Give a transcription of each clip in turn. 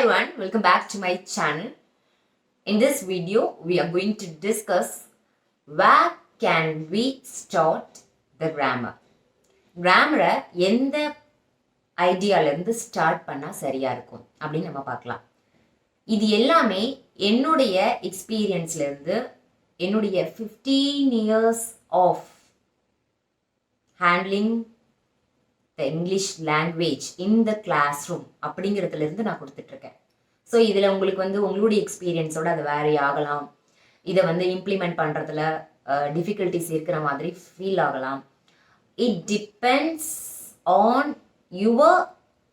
everyone, welcome back to my channel. In this video, we are going to discuss where can we start the grammar. கிராமரை எந்த ஐடியாலேருந்து start பண்ணால் சரியாக இருக்கும் அப்படின்னு நம்ம பார்க்கலாம் இது எல்லாமே என்னுடைய எக்ஸ்பீரியன்ஸ்லேருந்து என்னுடைய fifteen years of handling English language in the classroom அப்படிங்கிறதுல இருந்து நான் கொடுத்துட்ருக்கேன். ஸோ இதில் உங்களுக்கு வந்து உங்களுடைய எக்ஸ்பீரியன்ஸோட அது வேரி ஆகலாம். இதை வந்து இம்ப்ளிமெண்ட் பண்ணுறதுல டிஃபிகல்ட்டிஸ் இருக்கிற மாதிரி ஃபீல் ஆகலாம். It depends on your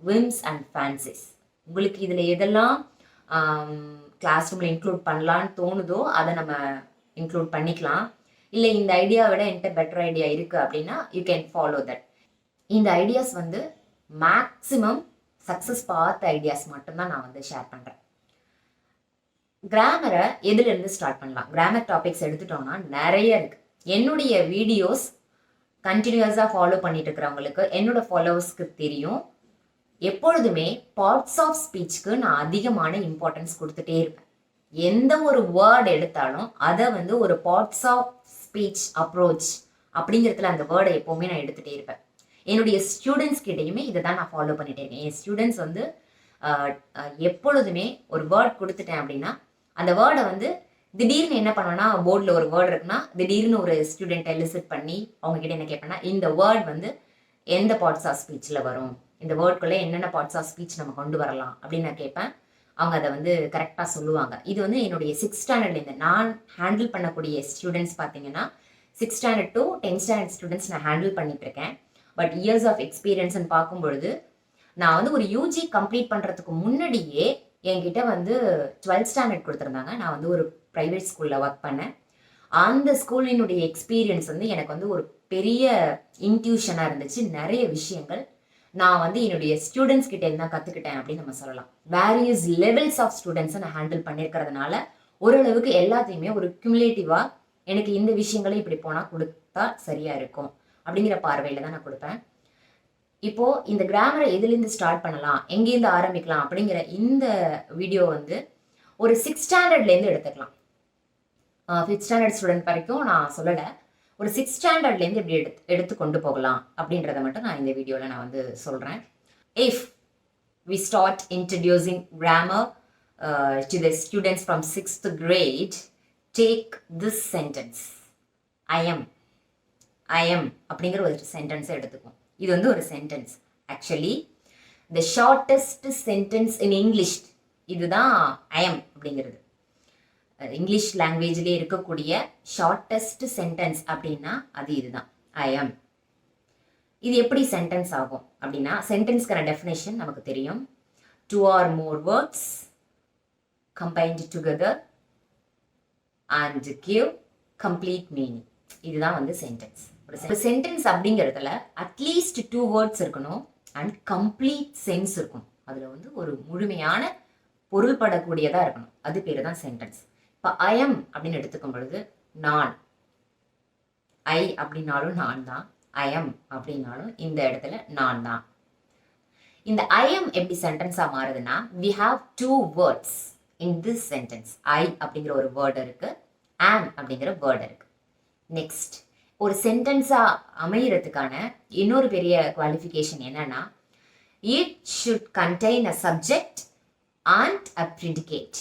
whims and fancies உங்களுக்கு இதில் எதெல்லாம் கிளாஸ் ரூமில் இன்க்ளூட் பண்ணலான்னு தோணுதோ அதை நம்ம இன்க்ளூட் பண்ணிக்கலாம். இல்லை இந்த ஐடியாவை விட என்கிட்ட பெட்டர் ஐடியா இருக்குது அப்படின்னா யூ கேன் ஃபாலோ தட் இந்த ஐடியாஸ் வந்து மேக்ஸிமம் சக்ஸஸ் பார்த்த ஐடியாஸ் மட்டும்தான் நான் வந்து ஷேர் பண்ணுறேன் கிராமரை எதுலேருந்து ஸ்டார்ட் பண்ணலாம்? கிராமர் டாபிக்ஸ் எடுத்துட்டோம்னா நிறைய இருக்குது என்னுடைய வீடியோஸ் கண்டினியூஸாக ஃபாலோ பண்ணிட்டு இருக்கிறவங்களுக்கு என்னோட ஃபாலோவர்ஸ்க்கு தெரியும். எப்பொழுதுமே பார்ட்ஸ் ஆஃப் ஸ்பீச்சுக்கு நான் அதிகமான இம்பார்ட்டன்ஸ் கொடுத்துட்டே இருப்பேன். எந்த ஒரு வேர்ட் எடுத்தாலும் அதை வந்து ஒரு பார்ட்ஸ் ஆஃப் ஸ்பீச் அப்ரோச் அப்படிங்கிறதுல அந்த வேர்டை எப்போவுமே நான் எடுத்துகிட்டே இருப்பேன். என்னுடைய ஸ்டூடெண்ட்ஸ் கிட்டேயுமே இதை தான் நான் ஃபாலோ பண்ணிகிட்டே இருக்கேன். என் ஸ்டூடெண்ட்ஸ் வந்து எப்பொழுதுமே ஒரு வேர்ட் கொடுத்துட்டேன் அப்படின்னா அந்த வேர்டை வந்து திடீர்னு என்ன பண்ணுவேன்னா போர்டில் ஒரு வேர்டு இருக்குன்னா திடீர்னு ஒரு ஸ்டூடெண்ட்டை எலிசிட் பண்ணி அவங்ககிட்ட என்ன கேட்பேன்னா இந்த வேர்ட் வந்து எந்த பார்ட்ஸ் ஆஃப் ஸ்பீச்சில் வரும்? இந்த வேர்ட்குள்ளே என்னென்ன பார்ட்ஸ் ஆஃப் ஸ்பீச் நம்ம கொண்டு வரலாம்? அப்படின்னு நான் கேட்பேன். அவங்க அதை வந்து கரெக்டாக சொல்லுவாங்க. இது வந்து என்னுடைய சிக்ஸ் ஸ்டாண்டர்ட்லேருந்து நான் ஹேண்டில் பண்ணக்கூடிய ஸ்டூடெண்ட்ஸ் பார்த்தீங்கன்னா six standard to tenth standard students நான் ஹேண்டில் பண்ணிட்டு இருக்கேன். பட் இயர்ஸ் ஆஃப் எக்ஸ்பீரியன்ஸ்னு பார்க்கும்பொழுது நான் வந்து ஒரு யூஜி கம்ப்ளீட் பண்ணுறதுக்கு முன்னாடியே என்கிட்ட வந்து டுவெல்த் ஸ்டாண்டர்ட் கொடுத்துருந்தாங்க. நான் வந்து ஒரு ப்ரைவேட் ஸ்கூலில் ஒர்க் பண்ணேன். அந்த ஸ்கூலினுடைய எக்ஸ்பீரியன்ஸ் வந்து எனக்கு வந்து ஒரு பெரிய இன்ட்யூஷனாக இருந்துச்சு. நிறைய விஷயங்கள் நான் வந்து என்னுடைய ஸ்டூடெண்ட்ஸ் கிட்ட இருந்தால் கற்றுக்கிட்டேன் அப்படின்னு நம்ம சொல்லலாம். வேரியஸ் லெவல்ஸ் ஆஃப் ஸ்டூடெண்ட்ஸை நான் ஹேண்டில் பண்ணியிருக்கிறதுனால ஓரளவுக்கு எல்லாத்தையுமே ஒரு கியூமுலேட்டிவாக எனக்கு இந்த விஷயங்களும் இப்படி போனால் கொடுத்தா சரியாக இருக்கும். அப்படிங்கிற பார்வையில் தான் நான் கொடுப்பேன். இப்போ இந்த கிராமரை எதுலேருந்து ஸ்டார்ட் பண்ணலாம்? எங்கேருந்து ஆரம்பிக்கலாம்? அப்படிங்கிற இந்த வீடியோ வந்து ஒரு சிக்ஸ் ஸ்டாண்டர்ட்லேருந்து எடுத்துக்கலாம். ஃபிஃப்த் ஸ்டாண்டர்ட் ஸ்டூடெண்ட் வரைக்கும் நான் சொல்லலை. ஒரு சிக்ஸ் ஸ்டாண்டர்ட்லேருந்து எப்படி எடுத்து எடுத்து கொண்டு போகலாம்? அப்படின்றத மட்டும் நான் இந்த வீடியோவில் நான் வந்து சொல்கிறேன் if we start introducing grammar to the students from sixth grade take this sentence I am I am அப்படிங்கிற ஒரு சென்டென்ஸை எடுத்துக்கும் இது வந்து ஒரு sentence actually the shortest sentence in English இதுதான் ஐ எம் அப்படிங்கிறது. இங்கிலீஷ் லாங்குவேஜ்லேயே இருக்கக்கூடிய ஷார்ட்டஸ்ட் சென்டென்ஸ் அப்படின்னா அது இதுதான். ஐ எம் இது எப்படி சென்டென்ஸ் ஆகும் அப்படின்னா சென்டென்ஸ்க்கான டெஃபினேஷன் நமக்கு தெரியும். Two or more words combined together and give complete meaning இதுதான் வந்து சென்டென்ஸ் ஒரு சென்டென்ஸ் அப்படிங்கிறதுல அட்லீஸ்ட் டூ வேர்ட்ஸ் இருக்கணும் அண்ட் கம்ப்ளீட் சென்ஸ் இருக்கும். அதில் வந்து ஒரு முழுமையான பொருள்படக்கூடியதாக இருக்கணும். அது பேர் தான் சென்டென்ஸ் இப்போ ஐஎம் அப்படின்னு எடுத்துக்கும் பொழுது நான். ஐ அப்படின்னாலும் நான் தான். ஐஎம் அப்படின்னாலும் இந்த இடத்துல நான் தான். இந்த ஐஎம் எப்படி சென்டென்ஸாக மாறுதுன்னா we have two words in this sentence I அப்படிங்கிற ஒரு வேர்டு இருக்கு. ஆம் அப்படிங்கிற வேர்டு இருக்கு. நெக்ஸ்ட் ஒரு சென்டென்ஸாக அமைகிறதுக்கான இன்னொரு பெரிய குவாலிஃபிகேஷன் என்னன்னா it should contain a subject and a predicate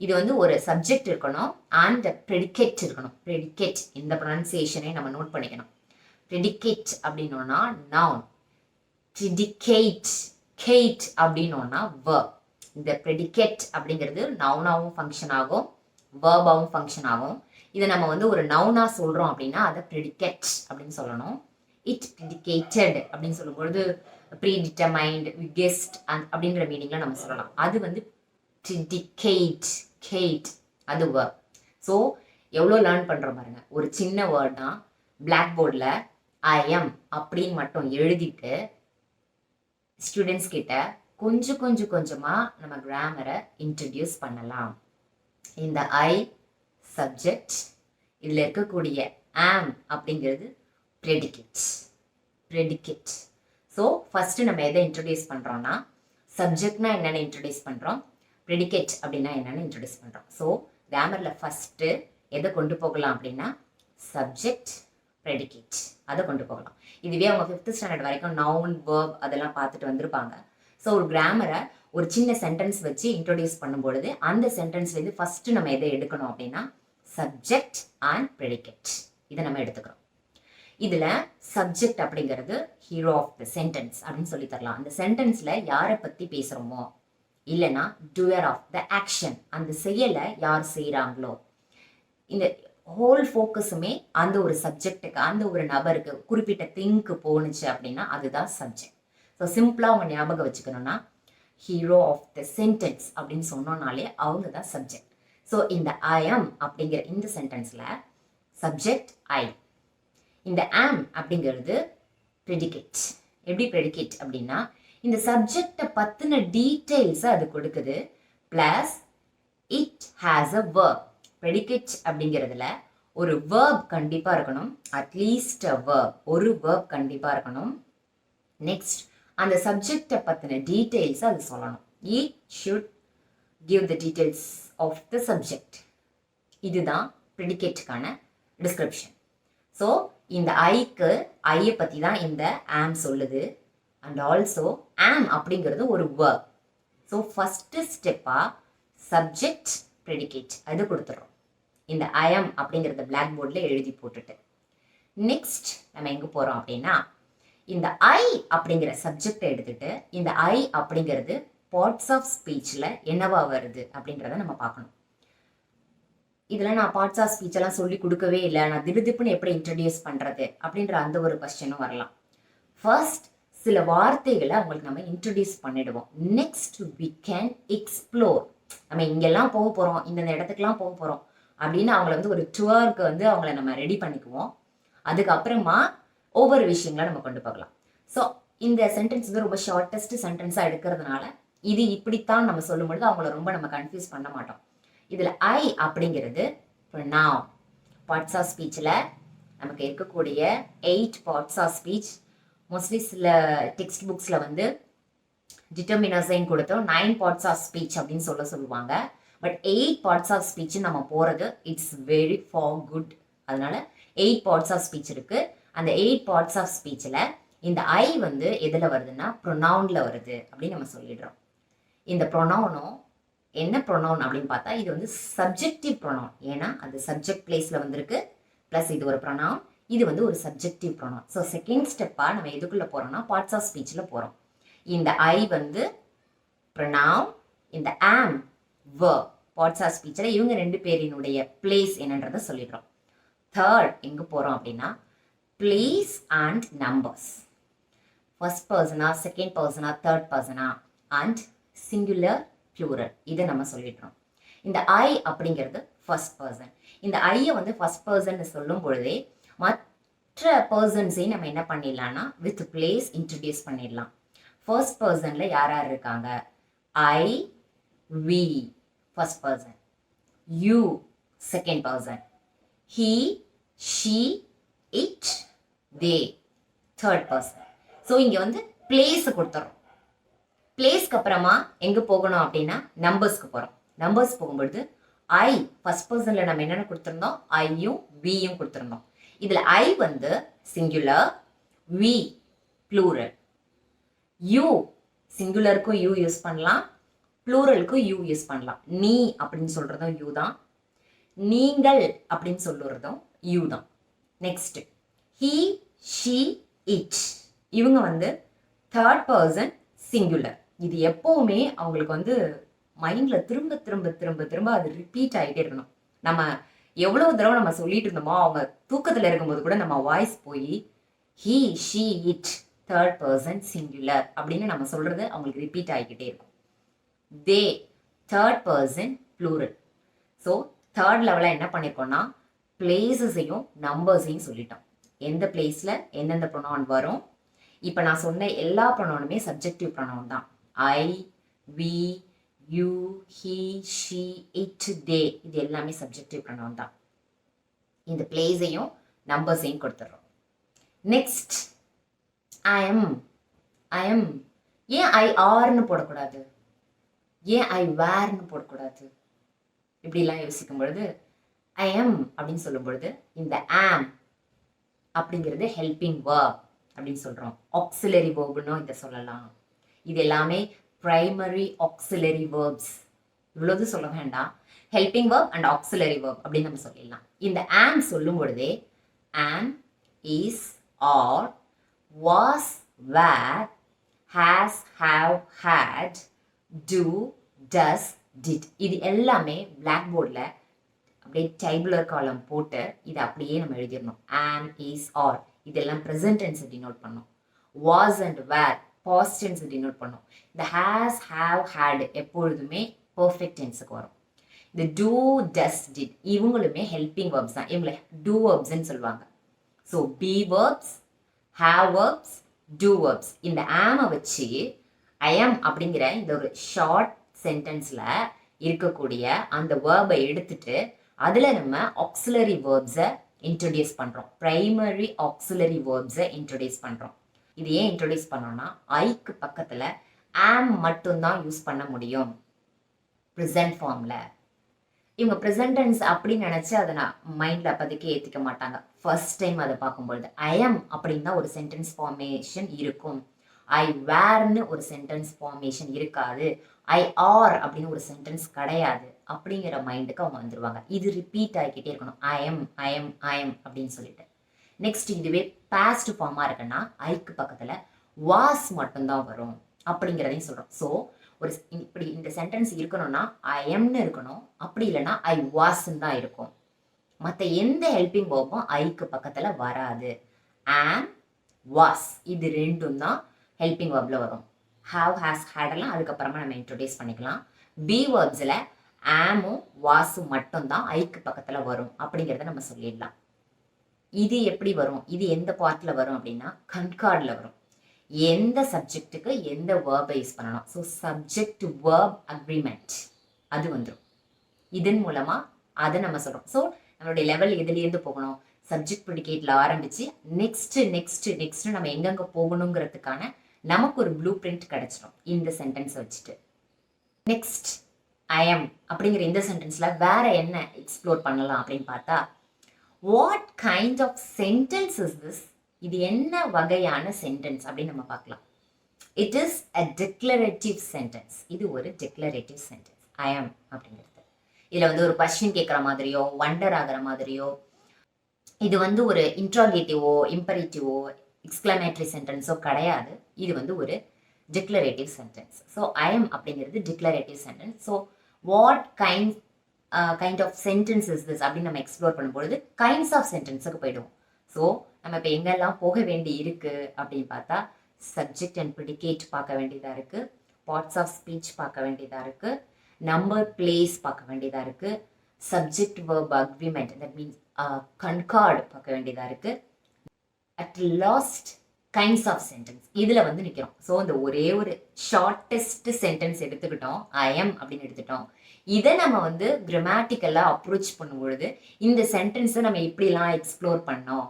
இது வந்து ஒரு சப்ஜெக்ட் இருக்கணும் அண்ட் அ ப்ரெடிகேட் இருக்கணும். ப்ரெடிகேட் இந்த ப்ரொனன்சியேஷனை நம்ம நோட் பண்ணிக்கணும். ப்ரெடிகேட் அப்படின்னோன்னா நவுன் ப்ரிடிகேட் கேட் அப்படின்னோன்னா வேர்ப் இந்த ப்ரெடிகேட் அப்படிங்கிறது நவுனாகவும் ஃபங்க்ஷன் ஆகும் வேர்பாகவும் ஃபங்க்ஷன் ஆகும். இதை நம்ம வந்து ஒரு நவுனா சொல்கிறோம் அப்படின்னா அதை ப்ரெடிகேட் அப்படின்னு சொல்லணும். இட் ப்ரிடிகேட்டட் அப்படின்னு சொல்லும்பொழுது ப்ரீடிட்டர்மைண்டு கெஸ்ட் அந் அப்படின்ற மீனிங்கில் நம்ம சொல்லலாம். அது வந்து ப்ரிடிகேட் கேட் அது வேர்ப் ஸோ எவ்வளோ லேர்ன் பண்ணுறோம் பாருங்க. ஒரு சின்ன வேர்ட்னா பிளாக் போர்டில் ஐ எம் அப்படின்னு மட்டும் எழுதிட்டு ஸ்டூடெண்ட்ஸ் கிட்ட கொஞ்சம் கொஞ்சம் கொஞ்சமாக நம்ம கிராமரை இன்ட்ரடியூஸ் பண்ணலாம். இந்த ஐ சப்ஜெக்ட் இதில் இருக்கக்கூடிய ஆம் அப்படிங்கிறது ப்ரெடிகேட் ப்ரெடிகேட் ஸோ ஃபஸ்ட்டு நம்ம எதை இன்ட்ரடியூஸ் பண்ணுறோன்னா சப்ஜெக்ட்னா என்னென்னு இன்ட்ரடியூஸ் பண்ணுறோம் ப்ரெடிகேட் அப்படின்னா என்னென்னு இன்ட்ரடியூஸ் பண்ணுறோம் ஸோ கிராமரில் ஃபஸ்ட்டு எதை கொண்டு போகலாம் அப்படின்னா சப்ஜெக்ட் ப்ரெடிகேட் அதை கொண்டு போகலாம். இதுவே அவங்க ஃபிஃப்த் ஸ்டாண்டர்ட் வரைக்கும் நவுன் வேர்ப் அதெல்லாம் பார்த்துட்டு வந்திருப்பாங்க. ஸோ ஒரு கிராமரை ஒரு சின்ன சென்டென்ஸ் வச்சு இன்ட்ரடியூஸ் பண்ணும்பொழுது அந்த சென்டென்ஸ்லேருந்து ஃபஸ்ட்டு நம்ம எதை எடுக்கணும் அப்படின்னா சப்ஜெக்ட் அண்ட் ப்ரெடிகேட் இதை நம்ம எடுத்துக்கிறோம். இதில் சப்ஜெக்ட் அப்படிங்கிறது ஹீரோ ஆஃப் த சென்டென்ஸ் அப்படின்னு சொல்லி தரலாம். அந்த சென்டென்ஸில் யாரை பற்றி பேசுகிறோமோ இல்லைன்னா டூயர் ஆஃப் த ஆக்ஷன் அந்த செயலை யார் செய்கிறாங்களோ இந்த ஹோல் ஃபோக்கஸுமே அந்த ஒரு சப்ஜெக்ட்டுக்கு அந்த ஒரு நபருக்கு குறிப்பிட்ட திங்க்கு போணுச்சு அப்படின்னா அதுதான் சப்ஜெக்ட் ஸோ சிம்பிளாக அவங்க ஞாபகம் வச்சுக்கணும்னா ஹீரோ ஆஃப் த சென்டென்ஸ் அப்படின்னு சொன்னோன்னாலே அவங்க தான் சப்ஜெக்ட் ஸோ இந்த ஐ எம் அப்படிங்கிற இந்த சென்டென்ஸில் சப்ஜெக்ட் ஐ இந்த ஆம் அப்படிங்கிறது ப்ரெடிகேட் எப்படி ப்ரெடிகேட் அப்படின்னா இந்த சப்ஜெக்டை பற்றின டீட்டெயில்ஸை அது கொடுக்குது. Plus it has a verb predicate அப்படிங்கிறதுல ஒரு வேர்ப் கண்டிப்பாக இருக்கணும். அட்லீஸ்ட் அ வேர்ப் ஒரு வேர்ப் கண்டிப்பாக இருக்கணும். நெக்ஸ்ட் அந்த சப்ஜெக்டை பற்றின டீட்டெயில்ஸை அது சொல்லணும். It should give the details of the subject இதுதான் ப்ரெடிகேட்டுக்கான டிஸ்கிரிப்ஷன் ஸோ இந்த ஐக்கு ஐயை பற்றி தான் இந்த ஆம் சொல்லுது. அண்ட் ஆல்சோ ஆம் அப்படிங்கிறது ஒரு வேர்க் ஸோ ஃபஸ்ட்டு ஸ்டெப்பாக சப்ஜெக்ட் ப்ரெடிகேட் அது கொடுத்துட்றோம் இந்த ஐஎம் அப்படிங்கிறத பிளாக் போர்டில் எழுதி போட்டுட்டு. நெக்ஸ்ட் நம்ம எங்கே போகிறோம் அப்படின்னா இந்த ஐ அப்படிங்கிற சப்ஜெக்டை எடுத்துட்டு இந்த ஐ அப்படிங்கிறது பார்ட்ஸ் ஆஃப் ஸ்பீச்சில் என்னவா வருது அப்படின்றத நம்ம பார்க்கணும். இதில் நான் பார்ட்ஸ் ஆஃப் ஸ்பீச்செல்லாம் சொல்லி கொடுக்கவே இல்லை. நான் திடுதிப்புன்னு எப்படி இன்ட்ரடியூஸ் பண்ணுறது அப்படின்ற அந்த ஒரு கொஸ்டினும் வரலாம். ஃபர்ஸ்ட் சில வார்த்தைகளை அவங்களுக்கு நம்ம இன்ட்ரடியூஸ் பண்ணிடுவோம். நெக்ஸ்ட் வி கேன் எக்ஸ்ப்ளோர் நம்ம இங்கெல்லாம் போக போகிறோம் இந்தந்த இடத்துக்குலாம் போக போகிறோம் அப்படின்னு அவங்கள வந்து ஒரு டூருக்கு வந்து அவங்கள நம்ம ரெடி பண்ணிக்குவோம். அதுக்கப்புறமா ஒவ்வொரு விஷயங்களை நம்ம கொண்டு போகலாம். ஸோ இந்த சென்டென்ஸ் வந்து ரொம்ப ஷார்ட்டஸ்ட் சென்டென்ஸாக எடுக்கிறதுனால இது இப்படித்தான் நம்ம சொல்லும்பொழுது அவங்கள ரொம்ப நம்ம கன்ஃபியூஸ் பண்ண மாட்டோம். இதில் ஐ அப்படிங்கிறது நான் பார்ட்ஸ் ஆஃப் ஸ்பீச்சில் நமக்கு இருக்கக்கூடிய eight parts of speech mostly சில டெக்ஸ்ட் புக்ஸில் வந்து டிட்டர்மினஸையும் கொடுத்தோம். நைன் பார்ட்ஸ் ஆஃப் ஸ்பீச் அப்படின்னு சொல்ல சொல்லுவாங்க. But eight parts of speech நம்ம போகிறது இட்ஸ் வெரி ஃபார் குட் அதனால எயிட் பார்ட்ஸ் ஆஃப் ஸ்பீச் இருக்குது அந்த எயிட் பார்ட்ஸ் ஆஃப் ஸ்பீச்சில் இந்த ஐ வந்து எதில் வருதுன்னா ப்ரொனவுனில் வருது அப்படின்னு நம்ம சொல்லிடுறோம். இந்த ப்ரொனவுனும் என்ன ப்ரொனவுன் அப்படின்னு பார்த்தா இது வந்து சப்ஜெக்டிவ் ப்ரொனவுன் ஏன்னா அந்த சப்ஜெக்ட் பிளேஸில் வந்திருக்கு. ப்ளஸ் இது ஒரு ப்ரொனவுன் இது வந்து ஒரு சப்ஜெக்டிவ் ப்ரொனவுன் ஸோ செகண்ட் ஸ்டெப்பாக நம்ம எதுக்குள்ளே போகிறோம்னா பார்ட்ஸ் ஆஃப் ஸ்பீச்சில் போகிறோம் இந்த ஐ வந்து ப்ரொனவுன் இந்த ஆம் வேர்ப் பார்ட்ஸ் ஆஃப் ஸ்பீச்சில் இவங்க ரெண்டு பேரினுடைய பிளேஸ் என்னன்றதை சொல்லிடுறோம். தேர்ட் எங்கே போகிறோம் அப்படின்னா பிளேஸ் அண்ட் நம்பர்ஸ் ஃபர்ஸ்ட் பர்சனா செகண்ட் பர்சனா தேர்ட் பர்சனா அண்ட் சிங்குலர் ப்ளூரல் இதை நம்ம சொல்லிடுறோம் இந்த ஐ அப்படிங்கிறது ஃபர்ஸ்ட் பர்சன் இந்த ஐயை வந்து ஃபர்ஸ்ட் பர்சன் சொல்லும் பொழுதே மற்ற பர்சன்ஸையும் நம்ம என்ன பண்ணிடலாம்னா வித் பிளேஸ் இன்ட்ரடியூஸ் பண்ணிடலாம். ஃபர்ஸ்ட் பர்சனில் யார் யார் இருக்காங்க? I we first person you second person he she it they third person so இங்கே வந்து பிளேஸை கொடுத்துறோம். பிளேஸ்க்கு அப்புறமா எங்கே போகணும் அப்படின்னா நம்பர்ஸ்க்கு போகிறோம் நம்பர்ஸ் போகும்பொழுது ஐ ஃபர்ஸ்ட் பர்சனில் நம்ம என்னென்ன கொடுத்துருந்தோம்? ஐயும் வியும் கொடுத்துருந்தோம். இதில் ஐ வந்து சிங்குலர் வி ப்ளூரல் யூ சிங்குலருக்கும் யூ யூஸ் பண்ணலாம். ப்ளூரலுக்கும் யூ யூஸ் பண்ணலாம். நீ அப்படின்னு சொல்கிறதும் யூ தான். நீங்கள் அப்படின்னு சொல்லுறதும் யூ தான். நெக்ஸ்ட் ஹீ ஷீ இட் இவங்க வந்து தேர்ட் பர்சன் சிங்குலர் இது எப்போவுமே அவங்களுக்கு வந்து மைண்டில் திரும்ப திரும்ப திரும்ப திரும்ப அது ரிப்பீட் ஆகிட்டே இருக்கணும். நம்ம எவ்வளோ தடவை நம்ம சொல்லிட்டு இருந்தோமோ அவங்க தூக்கத்தில் இருக்கும்போது கூட நம்ம வாய்ஸ் போய் he she it third person singular அப்படின்னு நம்ம சொல்கிறது அவங்களுக்கு ரிப்பீட் ஆகிக்கிட்டே இருக்கும். They third person plural so third லெவலில் என்ன பண்ணியிருக்கோம்னா பிளேசஸையும் நம்பர்ஸையும் சொல்லிட்டோம். எந்த பிளேஸில் எந்தெந்த ப்ரொனவுன் வரும்? இப்போ நான் சொன்ன எல்லா ப்ரொனவுனுமே சப்ஜெக்டிவ் ப்ரொனவுன் தான். I we you he she it they இது எல்லாமே சப்ஜெக்டிவ் ப்ரனவுன் தான். இந்த பிளேஸையும் நம்பர்ஸையும் கொடுத்துட்றோம் next I am I am ஏன் ஐ ஆர்னு போடக்கூடாது? ஏன் ஐ வேர்னு போடக்கூடாது? இப்படிலாம் யோசிக்கும் பொழுது ஐ எம் அப்படின்னு சொல்லும் பொழுது இந்த ஆம் அப்படிங்கிறது ஹெல்பிங் வேர்ப் அப்படின்னு சொல்கிறோம் ஆக்சிலரி வேர்புன்னும் இதை சொல்லலாம். இது எல்லாமே ப்ரைமரி ஆக்சிலரி வேர்ப்ஸ் இவ்வளவு சொல்ல வேண்டாம். Helping verb and auxiliary verb அப்படின்னு நம்ம சொல்லிடலாம். இந்த ஆம் சொல்லும் பொழுதே am is are was were has have had do does did இது எல்லாமே பிளாக் போர்டில் அப்படியே டேபிளர் காலம் போட்டு இதை அப்படியே நம்ம எழுதிடணும். ஆம் இஸ் ஆர் இதெல்லாம் ப்ரெசன்ட் டென்ஸ் டினோட் பண்ணோம். Was and were past tense denote பண்ணோம். இந்த ஹேஸ் ஹாவ் ஹேட் எப்பொழுதுமே பர்ஃபெக்ட் டென்ஸுக்கு வரும். இந்த டூ டஸ் டிட் இவங்களுமே ஹெல்பிங் வேர்ப்ஸ் தான். இவங்களை டூ வேர்ப்ஸ்ன்னு சொல்லுவாங்க. So be verbs have verbs do verbs இந்த ஆமை வச்சு ஐஎம் அப்படிங்கிற இந்த ஒரு ஷார்ட் சென்டென்ஸில் இருக்கக்கூடிய அந்த வேர்பை எடுத்துட்டு அதில் நம்ம ஆக்சிலரி வேர்ப்ஸை இன்ட்ரடியூஸ் பண்ணுறோம் ப்ரைமரி ஆக்சிலரி வேர்ப்ஸை இன்ட்ரடியூஸ் பண்ணுறோம் இது ஏன் இன்ட்ரடியூஸ் பண்ணோம்னா ஐக்கு பக்கத்தில் ஆம் மட்டும்தான் யூஸ் பண்ண முடியும். ப்ரெசன்ட் ஃபார்மில் இவங்க ப்ரெசன்டென்ஸ் அப்படின்னு நினச்சி அதை நான் மைண்டில் அப்போதைக்கு ஏற்றிக்க மாட்டாங்க. ஃபர்ஸ்ட் டைம் அதை பார்க்கும்பொழுது ஐஎம் அப்படின்னு தான் ஒரு சென்டென்ஸ் ஃபார்மேஷன் இருக்கும். ஐ வேர்னு ஒரு சென்டென்ஸ் ஃபார்மேஷன் இருக்காது. ஐ ஆர் அப்படின்னு ஒரு சென்டென்ஸ் கிடையாது. அப்படிங்கிற மைண்டுக்கு அவங்க வந்துடுவாங்க இது ரிப்பீட் ஆகிக்கிட்டே இருக்கணும். ஐஎம் ஐஎம் ஐஎம் அப்படின்னு சொல்லிட்டு. நெக்ஸ்ட் இதுவே பாஸ்ட் ஃபார்மாக இருக்குன்னா ஐக்கு பக்கத்தில் வாஸ் மட்டும்தான் வரும் அப்படிங்கிறதையும் சொல்கிறோம் ஸோ ஒரு இப்படி இந்த சென்டென்ஸ் இருக்கணும்னா ஐ எம்னு இருக்கணும். அப்படி இல்லைன்னா ஐ வாஸ்ன்னு தான் இருக்கும். மற்ற எந்த ஹெல்பிங் வேர்பும் ஐக்கு பக்கத்தில் வராது. ஆம் வாஸ் இது ரெண்டும் தான் ஹெல்பிங் வேர்பில் வரும். ஹாவ் ஹேஸ் ஹேடெல்லாம் அதுக்கப்புறமா நம்ம இன்ட்ரடியூஸ் பண்ணிக்கலாம். பி வேர்ப்ஸில் ஆமும் வாஸும் மட்டும்தான் ஐக்கு பக்கத்தில் வரும் அப்படிங்கிறத நம்ம சொல்லிடலாம். இது எப்படி வரும்? இது எந்த பார்ட்டில் வரும் அப்படின்னா கண்கார்டில் வரும். எந்த சப்ஜெக்ட்டுக்கு எந்த வேர்பை யூஸ் பண்ணணும்? So subject to verb agreement அது வந்துடும் இதன் மூலமாக அதை நம்ம சொல்கிறோம் ஸோ நம்மளுடைய லெவல் எதுலேருந்து போகணும்? சப்ஜெக்ட் ப்ரிடிகேட்டில் ஆரம்பித்து நெக்ஸ்ட்டு நெக்ஸ்ட்டு நெக்ஸ்ட்டு நம்ம எங்கெங்கே போகணுங்கிறதுக்கான நமக்கு ஒரு ப்ளூ பிரிண்ட் கிடச்சிடும் இந்த சென்டென்ஸை வச்சுட்டு. நெக்ஸ்ட் ஐஎம் அப்படிங்கிற இந்த சென்டென்ஸில் வேற என்ன எக்ஸ்ப்ளோர் பண்ணலாம் அப்படின்னு பார்த்தா what kind of sentence is this இது என்ன வகையான சென்டென்ஸ் அப்படின்னு நம்ம பார்க்கலாம். It is a declarative sentence இது ஒரு டிக்ளரேட்டிவ் சென்டென்ஸ் ஐ ஆம் அப்படிங்கிறது. இதில் வந்து ஒரு கொஸ்டின் கேட்குற மாதிரியோ வண்டர் ஆகிற மாதிரியோ இது வந்து ஒரு இன்ட்ராகேட்டிவோ இம்பரேட்டிவோ எக்ஸ்கிளமேட்ரி சென்டென்ஸோ கிடையாது. இது வந்து ஒரு declarative sentence so I am அப்படிங்கிறது declarative sentence so what kind kind of sentences is this அப்படின்னு நம்ம எக்ஸ்ப்ளோர் பண்ணும்பொழுது கைண்ட்ஸ் ஆஃப் சென்டென்ஸுக்கு போயிடுவோம். ஸோ நம்ம இப்போ எங்கெல்லாம் போக வேண்டி இருக்கு அப்படின்னு பார்த்தா சப்ஜெக்ட் அண்ட் ப்ரிடிகேட் பார்க்க வேண்டியதாக இருக்குது பார்ட்ஸ் ஆஃப் ஸ்பீச் பார்க்க வேண்டியதாக இருக்குது நம்பர் பிளேஸ் பார்க்க வேண்டியதாக இருக்குது subject verb agreement that means concord பார்க்க வேண்டியதாக இருக்குது at last kinds of sentence இதில் வந்து நிற்கிறோம் ஸோ இந்த ஒரே ஒரு ஷார்ட்டஸ்ட் சென்டென்ஸ் எடுத்துக்கிட்டோம். ஐ எம் அப்படின்னு எடுத்துட்டோம் இதை நம்ம வந்து கிராமட்டிக்கலாக அப்ரோச் பண்ணும்பொழுது இந்த சென்டென்ஸை நம்ம இப்படிலாம் எக்ஸ்ப்ளோர் பண்ணோம்.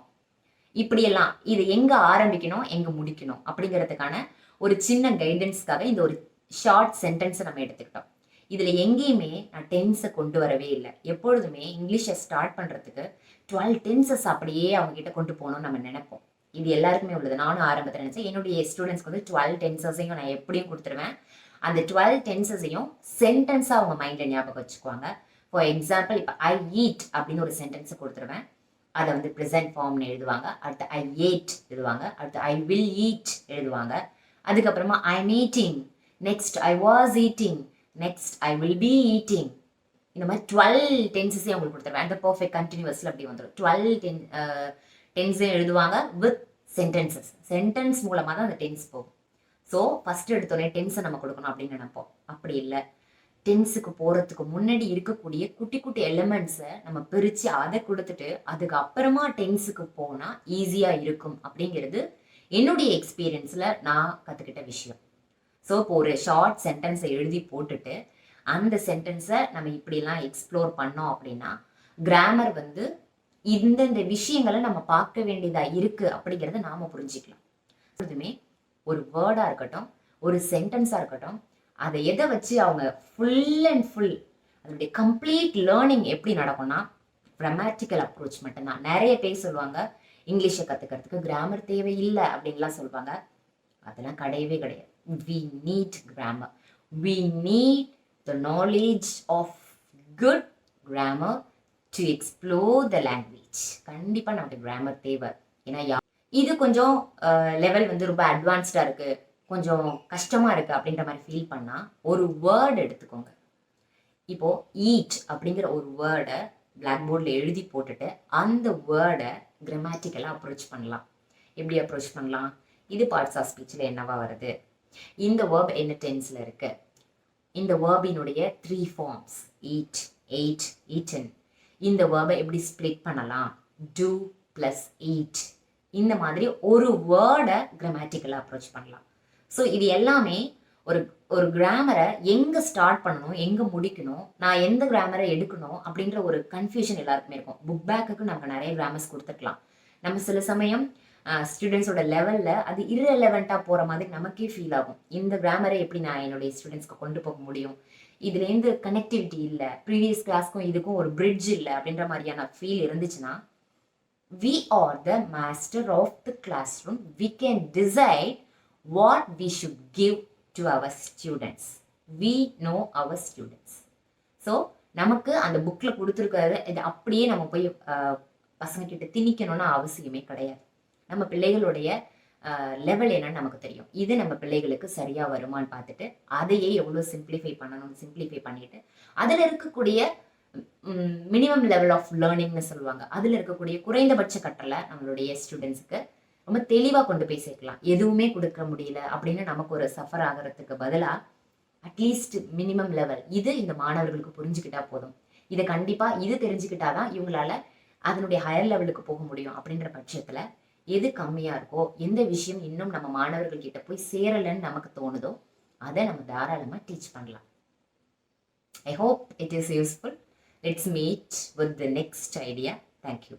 இப்படியெல்லாம் இது எங்கே ஆரம்பிக்கணும் எங்கே முடிக்கணும் அப்படிங்கிறதுக்கான ஒரு சின்ன கைடன்ஸ்க்காக இந்த ஒரு ஷார்ட் சென்டென்ஸை நம்ம எடுத்துக்கிட்டோம். இதில் எங்கேயுமே நான் டென்ஸை கொண்டு வரவே இல்லை. எப்பொழுதுமே இங்கிலீஷை ஸ்டார்ட் பண்ணுறதுக்கு டுவெல் டென்சஸ் அப்படியே அவங்ககிட்ட கொண்டு போகணும்னு நம்ம நினைப்போம். இது எல்லாருக்குமே உள்ளது. நானும் ஆரம்பத்தில் நினச்சேன் என்னுடைய ஸ்டூடெண்ட்ஸ்க்கு வந்து டுவெல் டென்சஸையும் நான் எப்படியும் கொடுத்துருவேன். அந்த டுவெல் டென்சஸையும் சென்டென்ஸாக அவங்க மைண்டில் ஞாபகம் வச்சுக்குவாங்க. ஃபார் எக்ஸாம்பிள் இப்போ ஐ ஈட் அப்படின்னு ஒரு சென்டென்ஸை கொடுத்துருவேன். அதை வந்து ப்ரெசன்ட் ஃபார்ம்னு எழுதுவாங்க. அடுத்து ஐ ஏட் எழுதுவாங்க. அடுத்து ஐ வில் ஈட் எழுதுவாங்க. அதுக்கப்புறமா I am eating next I was eating next I will be eating இந்த மாதிரி டுவெல் டென்ஸஸே அவங்களுக்கு கொடுத்துருவேன். அந்த பர்ஃபெக்ட் கண்டினியூஸில் அப்படி வந்துடும் டுவெல் டென் டென்ஸையும் எழுதுவாங்க வித் சென்டென்சஸ் சென்டென்ஸ் மூலமாக தான் அந்த டென்ஸ் போகும். ஸோ ஃபஸ்ட்டு எடுத்தோடனே டென்ஸை நம்ம கொடுக்கணும் அப்படின்னு நினைப்போம். அப்படி இல்லை. டென்ஸுக்கு போகிறதுக்கு முன்னாடி இருக்கக்கூடிய குட்டி குட்டி எலிமெண்ட்ஸை நம்ம பிரித்து அதை கொடுத்துட்டு அதுக்கு அப்புறமா டென்ஸுக்கு போனால் ஈஸியாக இருக்கும் அப்படிங்கிறது என்னுடைய எக்ஸ்பீரியன்ஸில் நான் கற்றுக்கிட்ட விஷயம். ஸோ இப்போ ஒரு ஷார்ட் சென்டென்ஸை எழுதி போட்டுட்டு அந்த சென்டென்ஸை நம்ம இப்படிலாம் எக்ஸ்ப்ளோர் பண்ணோம் அப்படின்னா கிராமர் வந்து இந்தந்த விஷயங்களை நம்ம பார்க்க வேண்டியதாக இருக்குது அப்படிங்கிறத நாம புரிஞ்சுக்கலாம். எப்பொழுதுமே ஒரு வேர்டாக இருக்கட்டும் ஒரு சென்டென்ஸாக இருக்கட்டும் அதை எதை வச்சு அவங்க ஃபுல் அண்ட் ஃபுல் அதனுடைய கம்ப்ளீட் லேர்னிங் எப்படி நடக்கும்னா கிராமட்டிக்கல் அப்ரோச் மட்டும்தான். நிறைய பேர் சொல்லுவாங்க இங்கிலீஷை கற்றுக்கிறதுக்கு கிராமர் தேவையில்லை அப்படின்லாம் சொல்லுவாங்க. அதெல்லாம் கிடையவே கிடையாது. We need grammar we need the knowledge of good grammar to explore the language கண்டிப்பாக நமக்கு கிராமர் தேவை. ஏன்னா யா- இது கொஞ்சம் லெவல் வந்து ரொம்ப அட்வான்ஸ்டாக இருக்குது கொஞ்சம் கஷ்டமாக இருக்குது அப்படின்ற மாதிரி ஃபீல் பண்ணால் ஒரு வேர்டு எடுத்துக்கோங்க. இப்போது ஈட் அப்படிங்கிற ஒரு வேர்டை பிளாக் போர்டில் எழுதி போட்டுட்டு அந்த வேர்டை கிரமேட்டிக்கலாக அப்ரோச் பண்ணலாம். எப்படி அப்ரோச் பண்ணலாம்? இது பார்ட்ஸ் ஆஃப் ஸ்பீச்சில் என்னவா வருது? இந்த வேர்ப் என்ன டென்ஸில் இருக்கு? இந்த வேர்பினுடைய three forms eat ate eaten இந்த வேர்பை எப்படி ஸ்ப்ளிட் பண்ணலாம்? டூ ப்ளஸ் ஈட் இந்த மாதிரி ஒரு வேர்டை கிராமட்டிக்கலாக அப்ரோச் பண்ணலாம். ஸோ இது எல்லாமே ஒரு ஒரு கிராமரை எங்கே ஸ்டார்ட் பண்ணணும் எங்கே முடிக்கணும் நான் எந்த கிராமரை எடுக்கணும் அப்படின்ற ஒரு கன்ஃபியூஷன் எல்லாருக்குமே இருக்கும். புக் பேக்குக்கு நம்ம நிறைய கிராமர்ஸ் கொடுத்துருக்கலாம் நம்ம சில சமயம் ஸ்டூடெண்ட்ஸோட லெவலில் அது இரலவெண்ட்டாக போகிற மாதிரி நமக்கே ஃபீல் ஆகும். இந்த கிராமரை எப்படி நான் என்னுடைய ஸ்டூடெண்ட்ஸ்க்கு கொண்டு போக முடியும்? இதுலேருந்து கனெக்டிவிட்டி இல்லை. ப்ரீவியஸ் கிளாஸ்க்கும் இதுக்கும் ஒரு பிரிட்ஜ் இல்லை அப்படின்ற மாதிரியான ஃபீல் இருந்துச்சுன்னா we are the master of the classroom. We can decide what we should give to our students. We know our students. So நமக்கு அந்த புக்கில் கொடுத்துருக்கிறது இது அப்படியே நம்ம போய் பசங்கக்கிட்ட திணிக்கணும்னு அவசியமே கிடையாது. நம்ம பிள்ளைகளுடைய லெவல் என்னன்னு நமக்கு தெரியும். இது நம்ம பிள்ளைகளுக்கு சரியாக வருமான்னு பார்த்துட்டு அதையே எவ்வளோ சிம்பிளிஃபை பண்ணணும்னு சிம்பிளிஃபை பண்ணிட்டு அதில் இருக்கக்கூடிய மினிமம் லெவல் ஆஃப் லேர்னிங்னு சொல்லுவாங்க. அதில் இருக்கக்கூடிய குறைந்தபட்ச கற்றலை நம்மளுடைய ஸ்டூடெண்ட்ஸுக்கு ரொம்ப தெளிவாக கொண்டு போய் சேர்க்கலாம். எதுவுமே கொடுக்க முடியல அப்படின்னு நமக்கு ஒரு சஃபர் ஆகிறதுக்கு பதிலாக அட்லீஸ்ட் மினிமம் லெவல் இது இந்த மாணவர்களுக்கு புரிஞ்சுக்கிட்டா போதும். இதை கண்டிப்பாக இது தெரிஞ்சுக்கிட்டா தான் இவங்களால அதனுடைய ஹையர் லெவலுக்கு போக முடியும் அப்படின்ற பட்சத்தில் எது கம்மியாக இருக்கோ எந்த விஷயம் இன்னும் நம்ம மாணவர்கள் கிட்ட போய் சேரலைன்னு நமக்கு தோணுதோ அதை நம்ம தாராளமாக டீச் பண்ணலாம். I hope it is useful Let's meet with the next idea. Thank you.